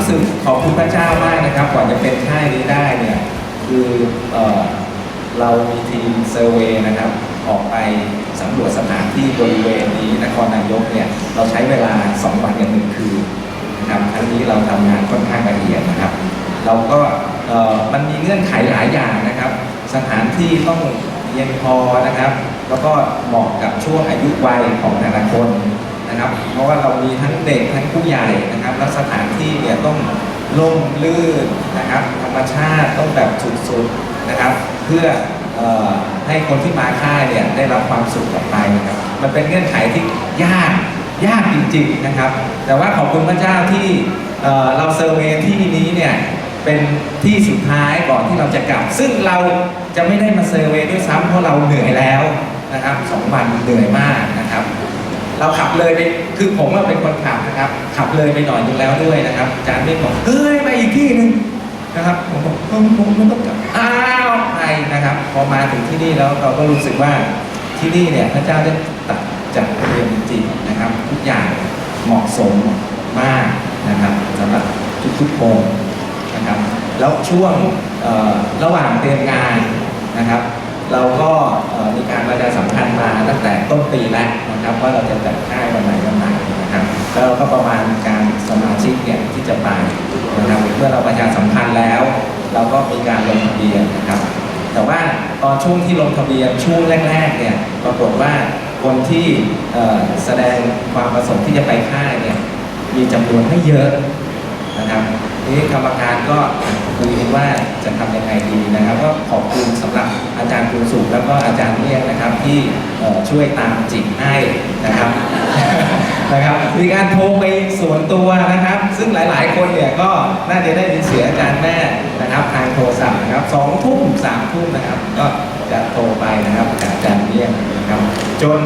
รู้สึกขอบคุณพระเจ้ามากนะครับก่อนจะเป็นค่ายนี้ได้เนี่ยคือเออเรามีทีมเซอร์เวย์นะครับออกไปสำรวจสถานที่บริเวณนี้นครนายกเนี่ยเราใช้เวลา 2 วันกับหนึ่งคืนนะครับครั้งนี้เราทำงานค่อนข้างละเอียดนะครับ เราก็เออมันมีเงื่อนไขหลายอย่างนะครับ สถานที่ต้องเพียงพอนะครับ แล้วก็เหมาะกับช่วงอายุวัยของแต่ละคน นะครับ เพราะว่าเรามีทั้งเด็กทั้งผู้ใหญ่นะครับ แล้วสถานที่เนี่ยต้องร่มรื่นนะครับธรรมชาติต้องแบบสุดๆนะครับ เพื่อออให้คนที่มาค่ายเนี่ยได้รับความสุขกลับไปนะครับ มันเป็นเงื่อนไขที่ยากยากจริงๆนะครับ แต่ว่าขอบคุณพระเจ้าที่เเราเซอร์เวที่นี้เนี่ยเป็นที่สุดท้ายก่อนที่เราจะกลับ ซึ่งเราจะไม่ได้มาเซอร์เวด้วยซ้ำเพราะเราเหนื่อยแล้วนะครับสองวันเหนื่อยมากนะ เราขับเลยไปคือผมว่าเป็นคนขับนะครับ ขับเลยไปหน่อยนึงแล้วด้วยนะครับอาจารย์ไม่บอกเฮ้ยไปอีกที่หนึ่งนะครับผมบอกเออผมไม่ต้องกลับอ้าวไปนะครับ พอมาถึงที่นี่แล้วเราก็รู้สึกว่าที่นี่เนี่ยพระเจ้าได้ตัดจัดเตรียมจริงๆนะครับ ทุกอย่างเหมาะสมมากนะครับสำหรับทุกๆคนนะครับ แล้วช่วงระหว่างเตรียมงานนะครับ เราก็มีการประชาสัม ตั้งแต่ต้นปีแล้วนะครับว่าเราจะจัดค่ายวันไหนวันไหนนะครับแล้วเราก็ประมาณการสมาชิกเนี่ยที่จะไปนะครับเมื่อเราประชาสัมพันธ์แล้ว เราก็มีการลงทะเบียนนะครับ แต่ว่าตอนช่วงที่ลงทะเบียนช่วงแรกๆเนี่ยปรากฏว่าคนที่แสดงความประสงค์ที่จะไปค่ายเนี่ยมีจำนวนไม่เยอะนะครับ ทีนี้กรรมการก็คุยกันว่าจะทำยังไงดีนะครับ ก็ขอบคุณสำหรับอาจารย์ครูสุขแล้วก็อาจารย์เมี่ยงนะครับที่ช่วยตามจิกให้นะครับนะครับมีการโทรไปส่วนตัวนะครับ ซึ่งหลาย ๆ คนเนี่ยก็น่าจะได้ยินเสียงอาจารย์แม่นะครับ ทางโทรศัพท์นะครับสองทุ่มสามทุ่มนะครับ ก็จะโทรไปนะครับหาอาจารย์เมียงนะครับ จน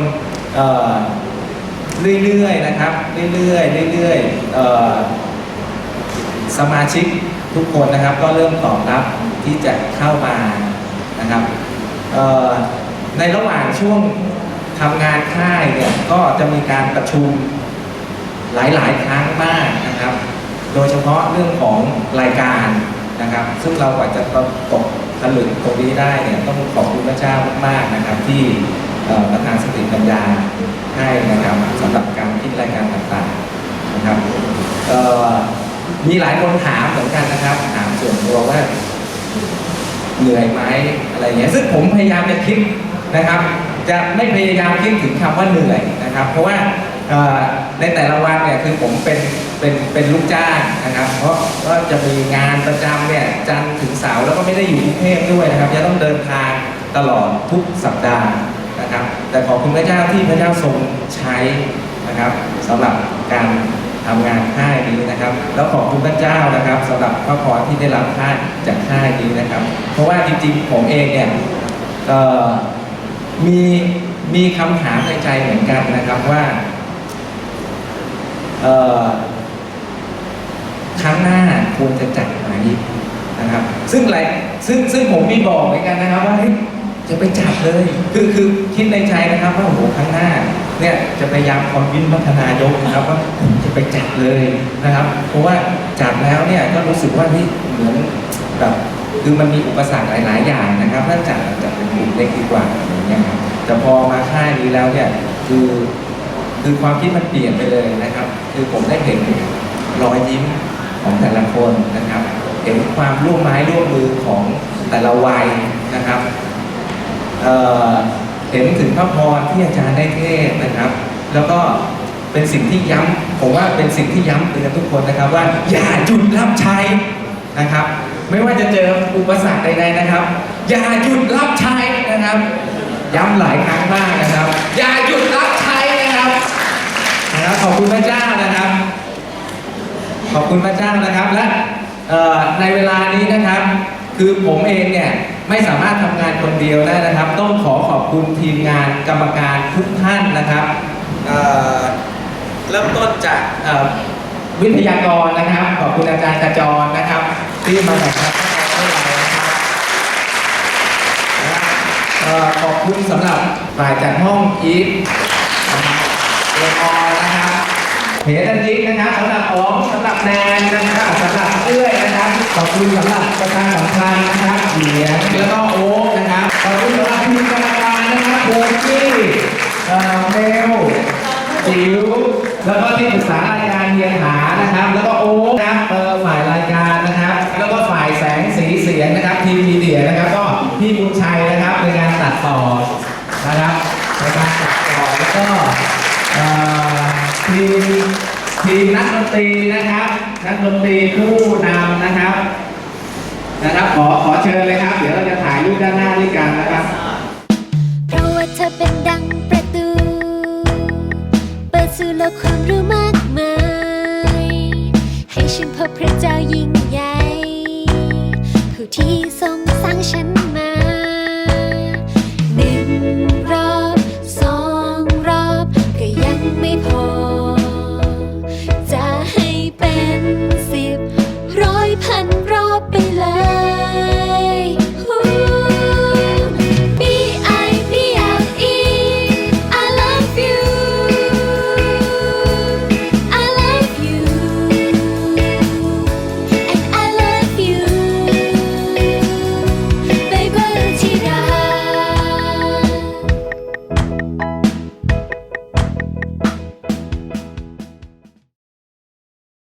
เอ่อเรื่อยๆนะครับ เรื่อยๆเรื่อยๆเอ่อ สมาชิกทุกคนนะครับก็เริ่มตอบรับที่จะเข้ามานะครับในระหว่างช่วงทำงานค่ายเนี่ยก็จะมีการประชุมหลาย ๆ ครั้งมากนะครับ โดยเฉพาะเรื่องของรายการนะครับ ซึ่งเรากว่าจะตกผลึกตรงนี้ได้เนี่ยต้องขอบคุณพระเจ้ามาก ๆ นะครับ ที่ประธานสติปัญญาให้นะครับสำหรับการคิดรายการต่างๆนะครับเอ่อ มีหลายคนถามเหมือนกันนะครับ ถามส่วนตัวว่าเหนื่อยไหมอะไรเงี้ยซึ่งผมพยายามจะคิดนะครับ จะไม่พยายามคิดถึงคำว่าเหนื่อยนะครับ เพราะว่าในแต่ละวันเนี่ยคือผมเป็นเป็นเป็นลูกจ้างนะครับ เพราะก็จะมีงานประจำเนี่ยจันทร์ถึงเสาร์แล้วก็ไม่ได้อยู่กรุงเทพด้วยนะครับจะต้องเดินทางตลอดทุกสัปดาห์นะครับ แต่ขอบคุณพระเจ้าที่พระเจ้าทรงใช้นะครับสำหรับการ ทำงานค่ายนี้นะครับ แล้วขอบคุณพระเจ้านะครับสำหรับพระพรที่ได้รับค่ายจากค่ายนี้นะครับ เพราะว่าจริงๆผมเองเนี่ยมีมีคำถามในใจเหมือนกันนะครับว่าครั้งหน้าควรจะจัดไหมนะครับ ซึ่งหลายซึ่งซึ่งผมมีบอกเหมือนกันนะครับว่าจะไปจัดเลย คือคือคิดในใจนะครับว่าโอ้โหครั้งหน้า เนี่ยจะพยายามคอนวินพัฒนายกนะครับว่าจะไปจัดเลยนะครับ เพราะว่าจัดแล้วเนี่ยก็รู้สึกว่านี่เหมือนแบบคือมันมีอุปสรรคหลาย ๆ อย่างนะครับถ้าจัดจัดเป็นกลุ่มเล็กดีกว่าอย่างเงี้ยครับแต่พอมาค่ายนี้แล้วเนี่ยคือคือความคิดมันเปลี่ยนไปเลยนะครับ คือผมได้เห็นรอยยิ้มของแต่ละคนนะครับ เห็นความร่วมไม้ร่วมมือของแต่ละวัยนะครับ เอ่อเห็นถึงพระพรที่อาจารย์ได้เทศนะครับ แล้วก็เป็นสิ่งที่ย้ำผมว่าเป็นสิ่งที่ย้ำเตือนทุกคนนะครับ ว่าอย่าหยุดรับใช้นะครับ ไม่ว่าจะเจออุปสรรคใดๆนะครับ อย่าหยุดรับใช้นะครับ ย้ำหลายครั้งมากนะครับ อย่าหยุดรับใช้นะครับนะครับขอบคุณพระเจ้านะครับ ขอบคุณพระเจ้านะครับและในเวลานี้นะครับ คือผมเองเนี่ยไม่สามารถทำงานคนเดียวได้นะครับ ต้องขอขอบคุณทีมงานกรรมการทุกท่านนะครับเอ่อเริ่มต้นจากเอ่อวิทยากรนะครับ ขอบคุณอาจารย์กระจรนะครับ ที่มาแบ่งปันข้อมูลให้เรานะครับเอ่อขอบคุณสำหรับฝ่ายจัดห้องอีฟเออนะครับเหตันยิกนะครับสำหรับอ๋องสำหรับแนนนะครับสำหรับ เอื้อยนะครับ ขอบคุณสำหรับประธานสำคัญนะครับเหียญแล้วก็โอ๊คนะครับขอบคุณสำหรับทีมกรรมการนะครับโบกี้เอ่อเมลจิ๋วแล้วก็ที่ปรึกษารายการเรียหานะครับ แล้วก็โอ๊คนะครับเอ่อฝ่ายรายการนะครับ แล้วก็ฝ่ายแสงสีเสียงนะครับทีมมีเดียนะครับ ก็พี่บุญชัยนะครับในการตัดต่อนะครับในการตัดต่อแล้วก็เอ่อทีม ทีมนักดนตรีนะครับ นักดนตรีผู้นำนะครับ นะครับขอขอเชิญเลยครับ เดี๋ยวเราจะถ่ายรูปด้านหน้าด้วยกันนะครับเพราะว่าเธอเป็นดังประตู เปิดสู่โลกความรู้มากมาย ให้ฉันพบพระเจ้ายิ่งใหญ่